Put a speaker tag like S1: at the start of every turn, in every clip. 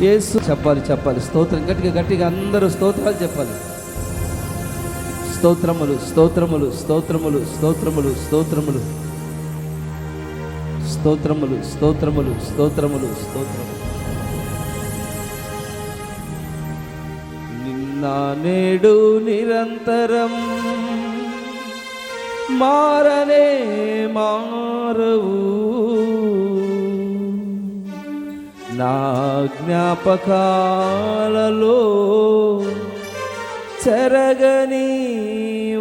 S1: యేసు చెప్పాలి చెప్పాలి. స్తోత్రం గట్టిగా గట్టిగా అందరూ స్తోత్రాలు చెప్పాలి. స్తోత్రములు స్తోత్రములు స్తోత్రములు స్తోత్రములు స్తోత్రములు. స్తోత్రములు స్తోత్రములు స్తోత్రములు స్తోత్రములు. నిన్న నేడు నిరంతరం మారనే మారవు. నా జ్ఞాపకాలలో చెరగని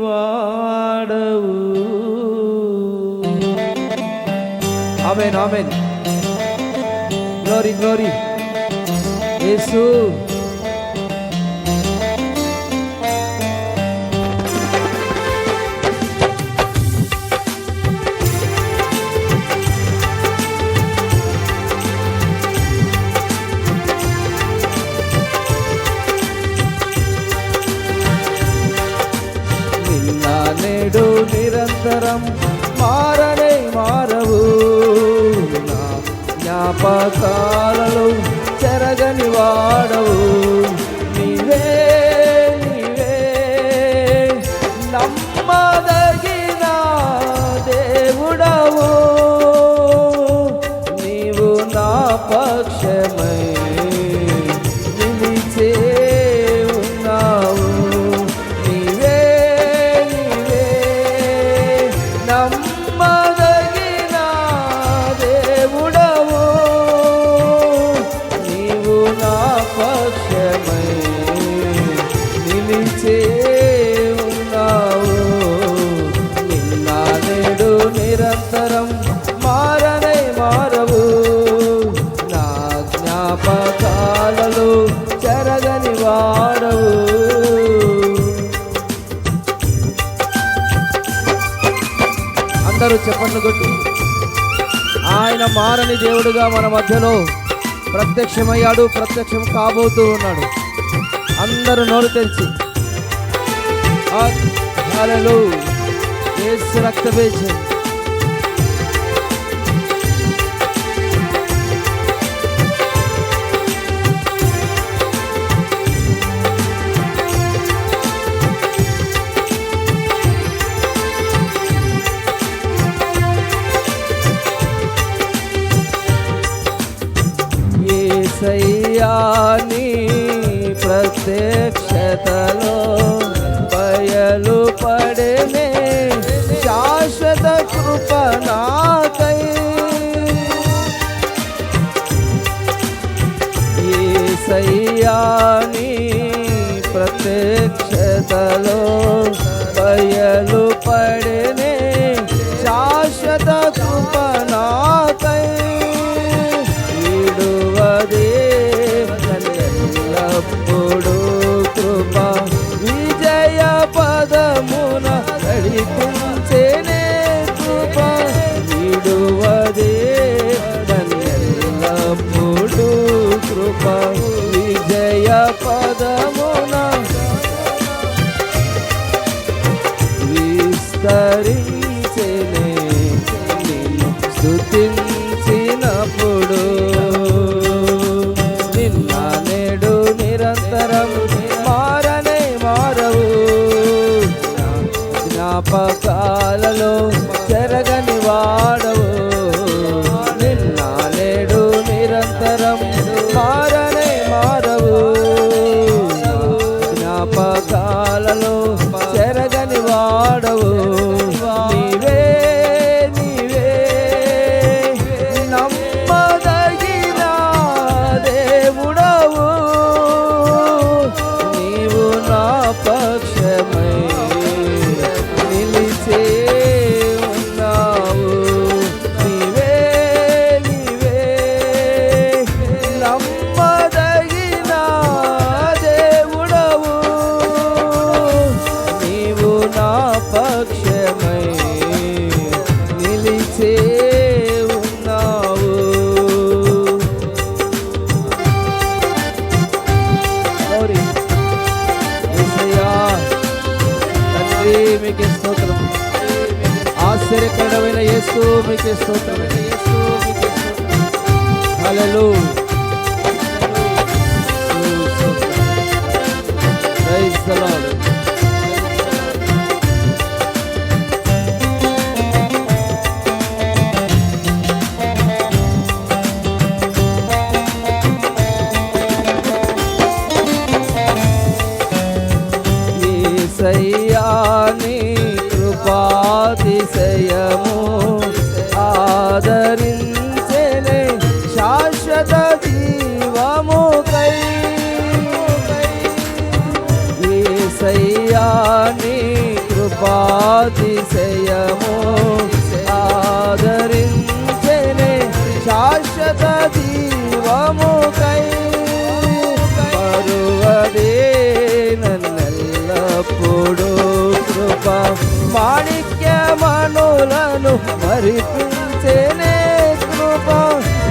S1: వాడవు amen amen glory glory Yesu నేడు నిరంతరం మారనే మారవు. నా జ్ఞాపకాలలో చెరగని వాడవు. నీవే తెలియని దేవుడుగా మన మధ్యలో ప్రత్యక్షమయ్యాడు ప్రత్యక్షం కాబోతూ ఉన్నాడు. అందరూ నోరు తెలిసి యేసు రక్తపేచం మనులను మరిపించేనే కృప.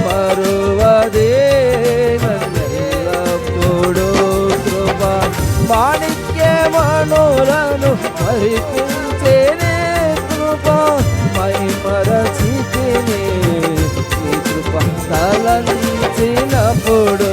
S1: మరువదే నన్నెల్లప్పుడూ కృప. మాణిక్య మనులను మరిపించేనే కృప. మై మరచితినే కృప తలంచినప్పుడు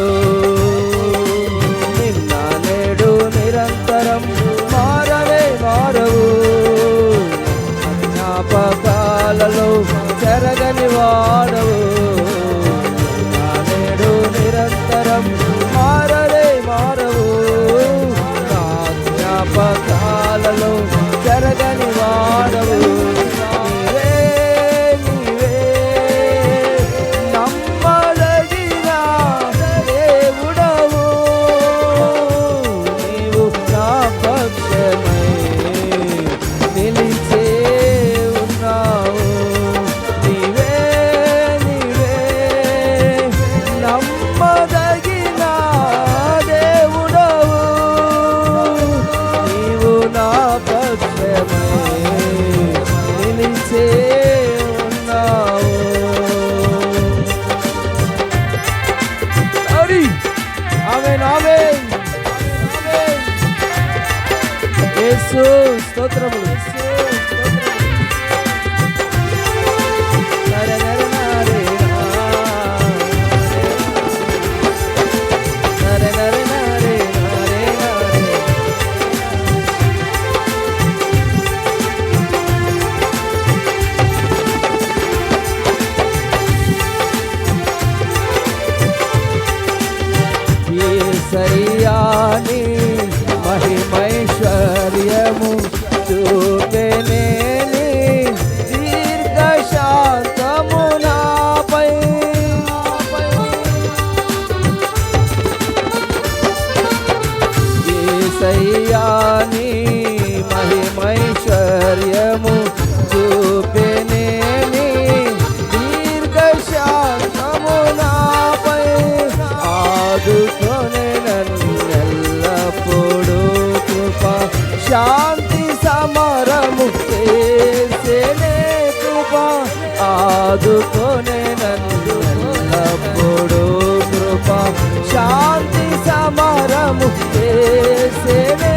S1: సమరము చేసేనే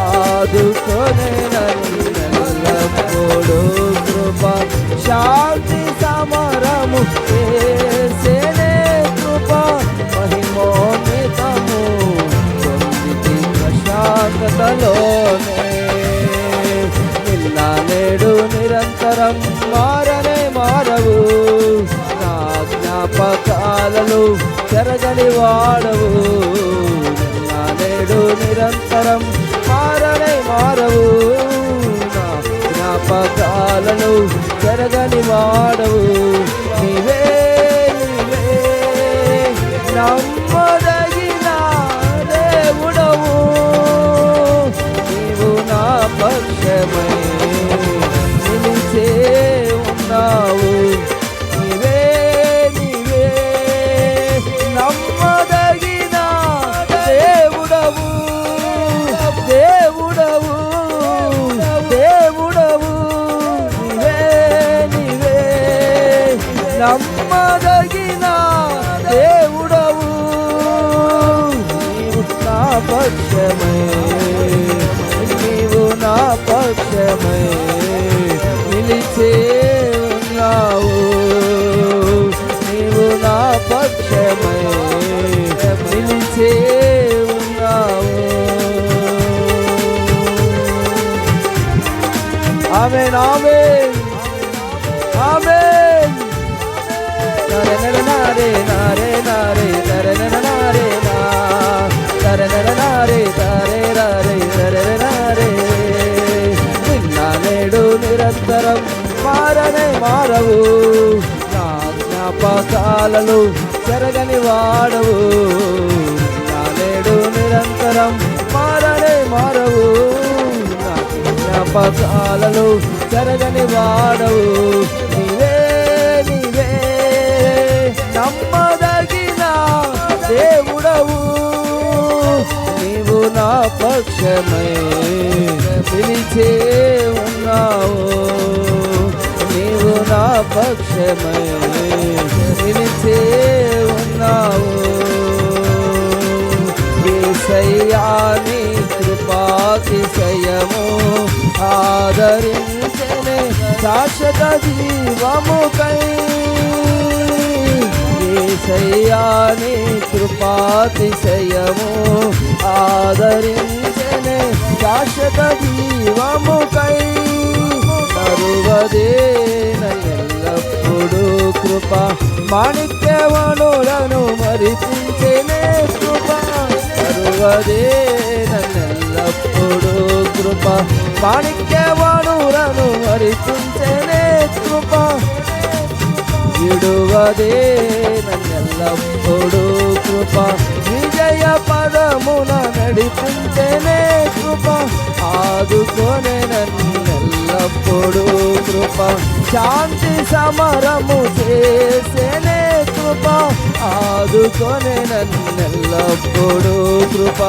S1: ఆదుకొనే నన్నెల్లప్పుడు కృప శాంతి సమరము చేసేనే కృప మహిమోన్వితము పొందితి ప్రశాంతతలోనే నిన్న నేడు నిరంతరం చెరగని వాడవు. నేడు నిరంతరం మారనే మారవు. నా జ్ఞాపకాలను జరగని వాడవు. నీవే నీవే నమ్మదగిన దేవుడవు. నీవు నా పక్షమై. నిలిచే ఉన్నావు. ఆమెన్ ఆమెన్ ఆమెన్ నరే నరే నారే నారే నారే నరే నరే నారే నా నరే నరే నారే తారే రారే నరే నారే నిన్న నేడు నిరంతరం మారనే మారవు నా జ్ఞాపకాలలో చెరగని వాడవు నా నేడు నిరంతరం మారనే మారవు నా జ్ఞాపకాలలో జరగని వాడవు. నీవే నీవే నమ్మదగిన దేవుడవు. నీవు నా పక్షమై పిలిచే ఉన్నావు. నీవు నా పక్షమై పిలిచే ఉన్నావు. ఏ కృపాతిశయము ఆదరించనే శాశ్వత జీవముకై ఏసయ్యాని కృపాతిశయము ఆదరించనే శాశ్వత జీవముకై తరువదేన ఎల్లప్పుడూ కృప మాణిక్యవణులను మరిపించేనే కృప. తరువదేన ఎల్లప్పుడూ కృప. మాణిక్యవనులను మరిపించేనే కృప. విడువదే నన్నెల్లప్పుడూ కృప. విజయ పదమున నడిపించనే కృప. ఆదుకొనే నన్నెల్లప్పుడూ కృప. శాంతి సమరము చేసేనే కృప. ఆదుకొనే నన్నెల్లప్పుడు కృప.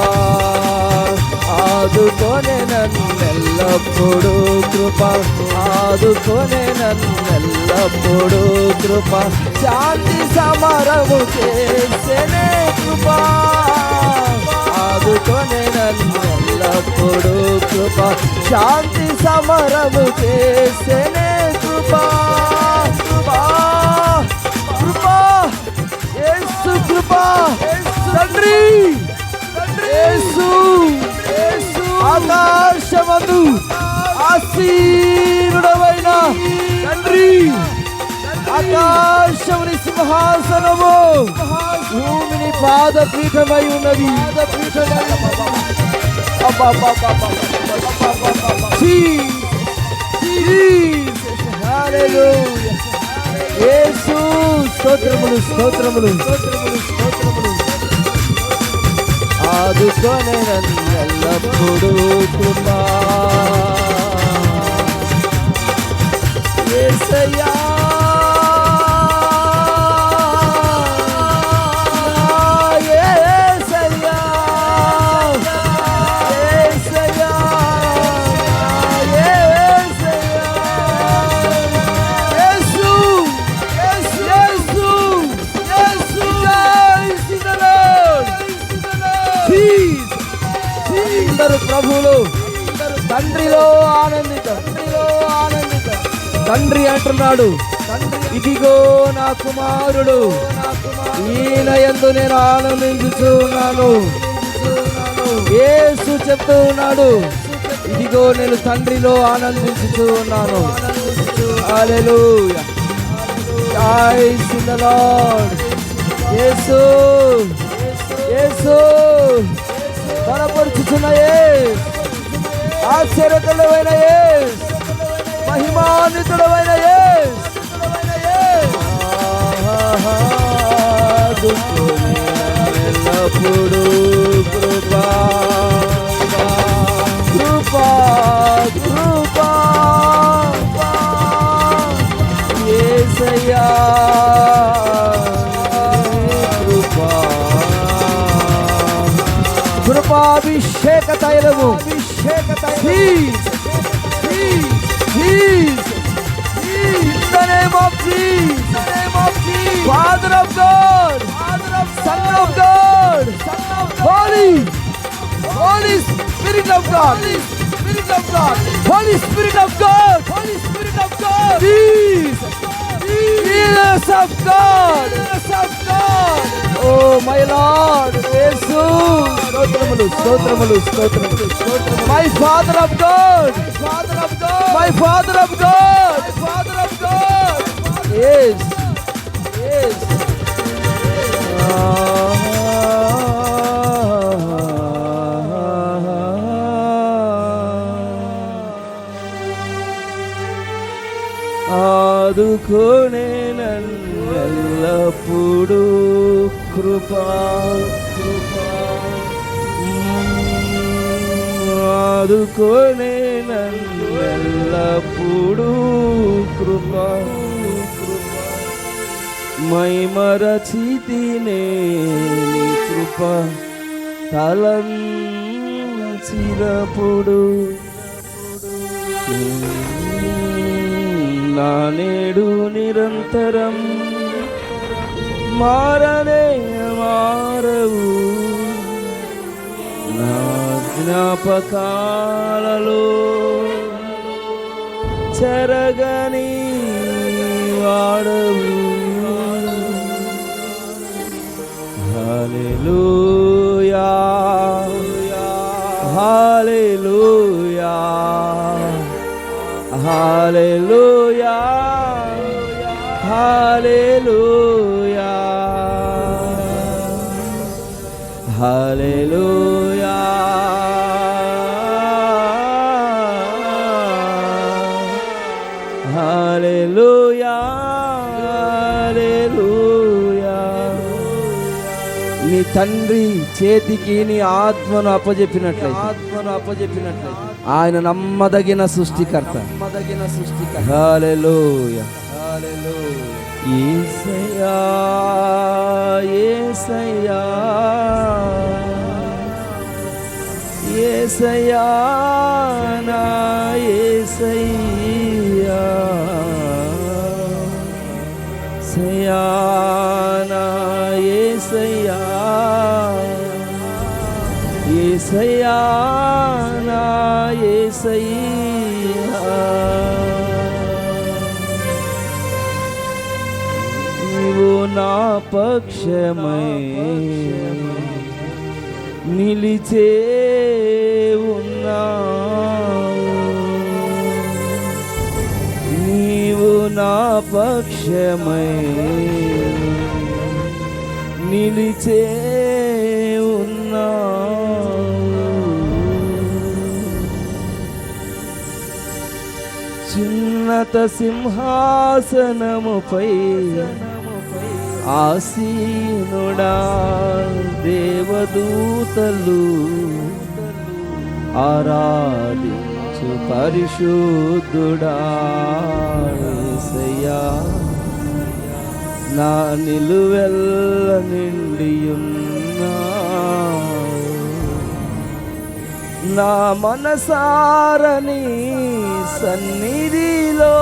S1: ఆదుకొనే నన్నెల్లప్పుడు కృప. ఆదుకొనే నన్నెల్లప్పుడు కృప. శాంతి సమరము చేసేనే కృప. ఆదుకొనే నన్నెల్లప్పుడు కృప. శాంతి సమరము చేసేనే కృప కృప కృప. యేసు కృప. తండ్రి యేసు ఆకాశమందు ఆసీనుడవైన తండ్రి. ఆకాశముని సింహాసనము భూమిని పాదపీఠమై ఉన్నది. యేసు స్తోత్రములు స్తోత్రములు స్తోత్రములు ఆదుకొనే నన్నెల్లప్పుడూ కృపా యేసయ్యా. అంటున్నాడు ఇదిగో నా కుమారుడు. ఈయన ఎందు నేను ఆనందించుచున్నాను ఏసు చెప్తూ ఉన్నాడు. ఇదిగో నేను తండ్రిలో ఆనందించుతూ ఉన్నాను. అలెలు Praise in the Lord. యేసు. యేసు. బలపరుచుచున్న యేసు. యేసు మహిమాన్వితుడమైన యేసు ఎల్లప్పుడూ కృపా కృపా కృపా ఏసయ్యా కృపాభిషేక తైలము అభిషేక Jesus, the name of Jesus, Father of God, of Son of God, of God, Holy, Holy Spirit of God, Holy Spirit of God, Holy Spirit of God, Holy Spirit of God, Jesus of God, Jesus of God. Oh my Lord, యేసు. స్తోత్రములు స్తోత్రములు స్తోత్రములు స్తోత్రములు. My father of God father of God my father of God. Father of God yes yes ఆదుకోనే నన్నెల్లప్పుడు కృపా కృప. ఆదుకోనే నన్నెల్లప్పుడు కృపా. కృపా మై కృప. తలంచుకొనుచు చిరపుడు. నా నేడు నిరంతరం మారనే మారవు. నా జ్ఞాపకాలలో చెరగని వాడవు. హల్లెలూయా హల్లెలూయా హల్లెలూయా హల్లెలూయా. హల్లెలూయా హల్లెలూయా హల్లెలూయా నీ తండ్రి చేతికి నీ ఆత్మను అప్పజెప్పినట్లయితే ఆత్మను అప్పజెప్పినట్లయితే ఆయన నమ్మదగిన సృష్టికర్త. నమ్మదగిన సృష్టికర్త. హల్లెలూయా హల్లెలూయా యేసయ్యా యేసయ్యా యేసయ్యా నా యేసయ్యా సయానా యేసయ్యా యేసయ్యా నా యేసయ్యా నీవు నా పక్షమై నిలిచే పక్షమై నిలిచే ఉన్నా చిన్నత సింహాసనముపై ఆసీనుడా దేవదూతలు ఆరాధించు పరిశుద్ధుడా. యేసయ్యా నా నిలువెల్ల నిండియున్నా నా మనసారని సన్నిధిలో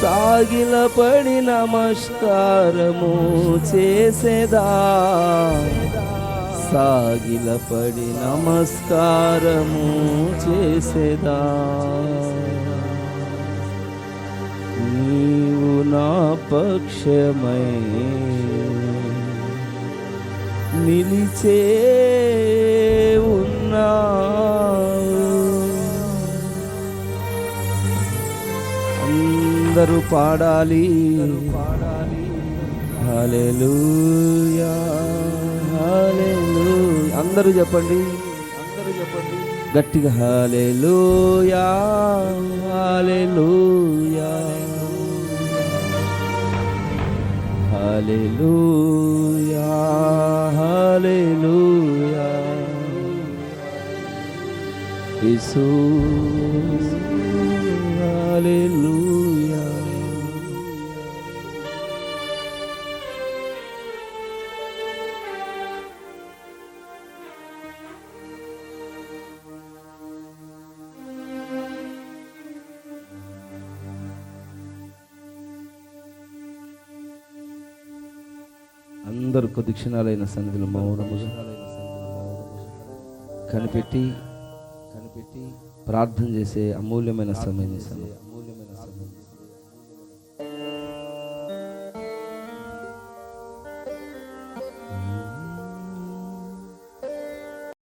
S1: సాగిలపడి నమస్కారము చేసేదా. సాగిలపడి నమస్కారము చేసేదా. నా పక్షమై. నిలిచే ఉన్నా అందరూ పాడాలి. హల్లెలూయా హల్లెలూయా. అందరూ చెప్పండి అందరూ చెప్పండి. గట్టిగా హల్లెలూయా హల్లెలూయా. హల్లెలూయా హల్లెలూయా యేసు హల్లెలూయా అందరూ కొద్ది క్షణాలైన సన్నిధిలో మౌనముగా కనిపెట్టి కనిపెట్టి ప్రార్థన చేసే అమూల్యమైన సమయం ఈ సమయం.